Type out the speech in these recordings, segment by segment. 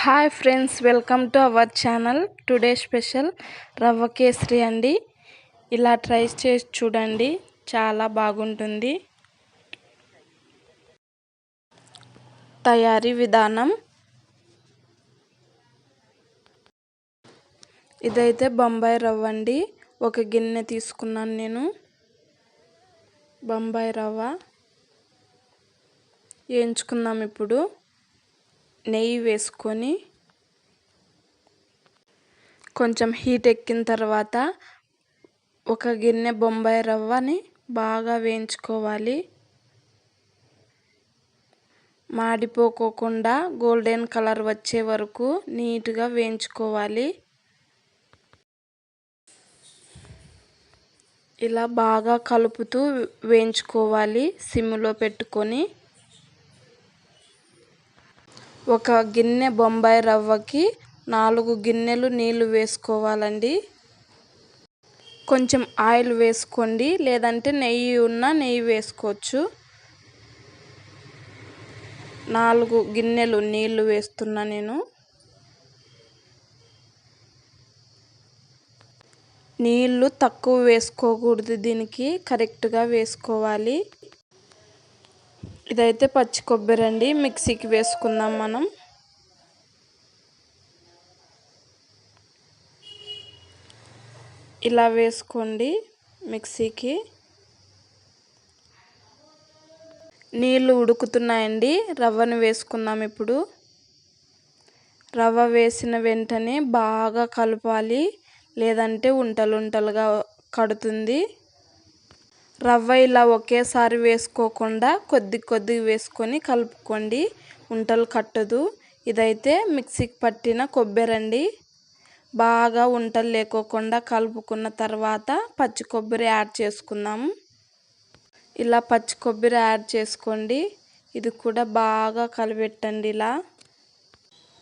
Hi friends welcome to our channel. Today special rava kesari అండి. ఇలా try చేసి చూడండి చాలా బాగుంటుంది. తయారీ విధానం. ఇదైతే బొంబాయి రవ్వ అండి. ఒక గిన్నె తీసుకున్నాను నేను. బొంబాయి రవ్వ. వేయించుకుందాం ఇప్పుడు. నెయ్యి వేసుకొని కొంచెం హీట్ ఎక్కిన తర్వాత ఒక గిన్నె బొంబాయి రవ్వని బాగా వేయించుకోవాలి. మాడిపోకోకుండా గోల్డెన్ కలర్ వచ్చే వరకు నీట్గా వేయించుకోవాలి. ఇలా బాగా కలుపుతూ వేయించుకోవాలి సిమ్లో పెట్టుకొని. ఒక గిన్నె బొంబాయి రవ్వకి నాలుగు గిన్నెలు నీళ్ళు వేసుకోవాలండి. కొంచెం ఆయిల్ వేసుకోండి లేదంటే నెయ్యి ఉన్న నెయ్యి వేసుకోవచ్చు. నాలుగు గిన్నెలు నీళ్ళు వేస్తున్నా నేను. నీళ్ళు తక్కువ వేసుకోకూడదు దీనికి కరెక్ట్గా వేసుకోవాలి. ఇదైతే పచ్చి కొబ్బరి అండి. మిక్సీకి వేసుకుందాం మనం. ఇలా వేసుకోండి మిక్సీకి. నీళ్ళు ఉడుకుతున్నాయండి. రవ్వను వేసుకుందాం ఇప్పుడు. రవ్వ వేసిన వెంటనే బాగా కలపాలి. లేదంటే ఉంటలుంటలుగా కడుతుంది. రవ్వ ఇలా ఒకేసారి వేసుకోకుండా కొద్ది కొద్దిగా వేసుకొని కలుపుకోండి. ఉంటలు కట్టదు. ఇదైతే మిక్సీకి పట్టిన కొబ్బరి బాగా ఉంటలు లేకోకుండా కలుపుకున్న తర్వాత పచ్చి కొబ్బరి యాడ్ చేసుకుందాము ఇలా పచ్చి కొబ్బరి యాడ్ చేసుకోండి. ఇది కూడా బాగా కలిపెట్టండి ఇలా.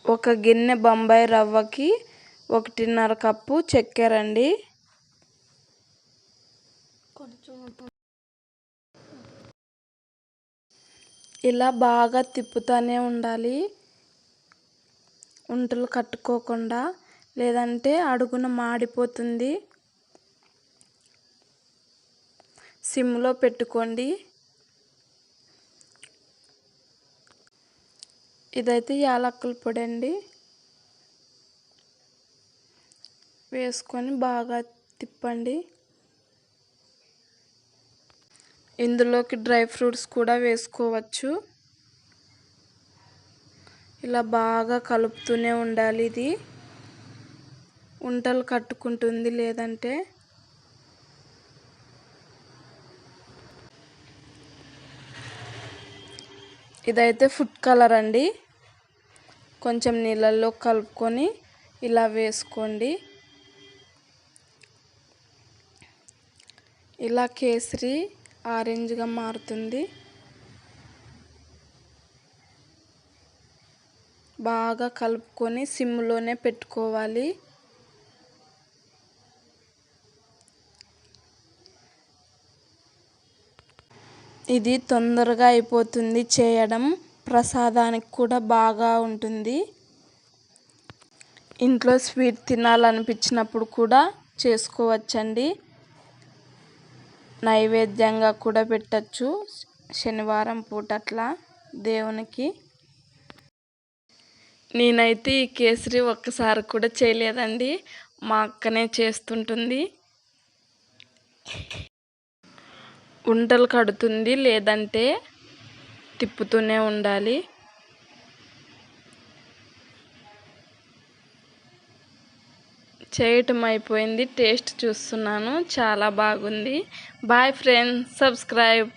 ఒక గిన్నె బొంబాయి రవ్వకి ఒకటిన్నర కప్పు చక్కెర అండి. ఇలా బాగా తిప్పుతూనే ఉండాలి. ఉంటలు కట్టుకోకుండా లేదంటే అడుగున మాడిపోతుంది. సిమ్లో పెట్టుకోండి. ఇదైతే యాలక్కుల పొడి అండి. వేసుకొని బాగా తిప్పండి. ఇందులోకి డ్రై ఫ్రూట్స్ కూడా వేసుకోవచ్చు. ఇలా బాగా కలుపుతూనే ఉండాలి ఇది. ఉంటలు కట్టుకుంటుంది లేదంటే. ఇదైతే ఫుడ్ కలర్ అండి. కొంచెం నీళ్ళల్లో కలుపుకొని ఇలా వేసుకోండి. ఇలా కేసరి ఆరెంజ్గా మారుతుంది. బాగా కలుపుకొని సిమ్లోనే పెట్టుకోవాలి. ఇది తొందరగా అయిపోతుంది చేయడం. ప్రసాదానికి కూడా బాగా ఉంటుంది. ఇంట్లో స్వీట్ తినాలనిపించినప్పుడు కూడా చేసుకోవచ్చండి. నైవేద్యంగా కూడా పెట్టచ్చు. శనివారం పూట అట్లా దేవునికి. నేనైతే ఈ కేసరి ఒక్కసారి కూడా చేయలేదండి. మా అక్కనే చేస్తుంటుంది. ఉండలు కడుతుంది లేదంటే తిప్పుతూనే ఉండాలి. చేయటం అయిపోయింది. టేస్ట్ చూస్తున్నాను. చాలా బాగుంది. Bye friends subscribe